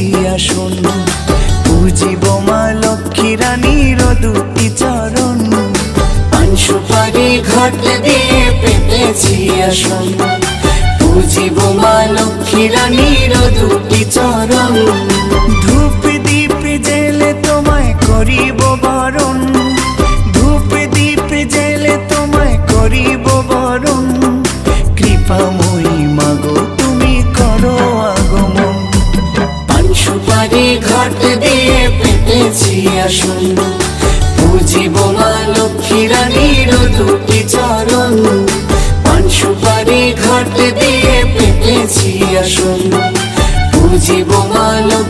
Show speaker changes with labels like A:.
A: পেতেছি শোন। পুজিব মা লক্ষ্মী রানীর দুটি চরণ। পান সুপারি ঘট দিয়ে পেতেছি আসন পুজিব মা লক্ষ্মী রানীর দুটি চরণ। সুপারি ঘট দিয়ে পেতেছি আসন পুজিব মা লক্ষ্মী রানীর দুটি চরণ। পান সুপারি ঘট দিয়ে পেতেছি আসন পুজিব মা লক্ষ্মী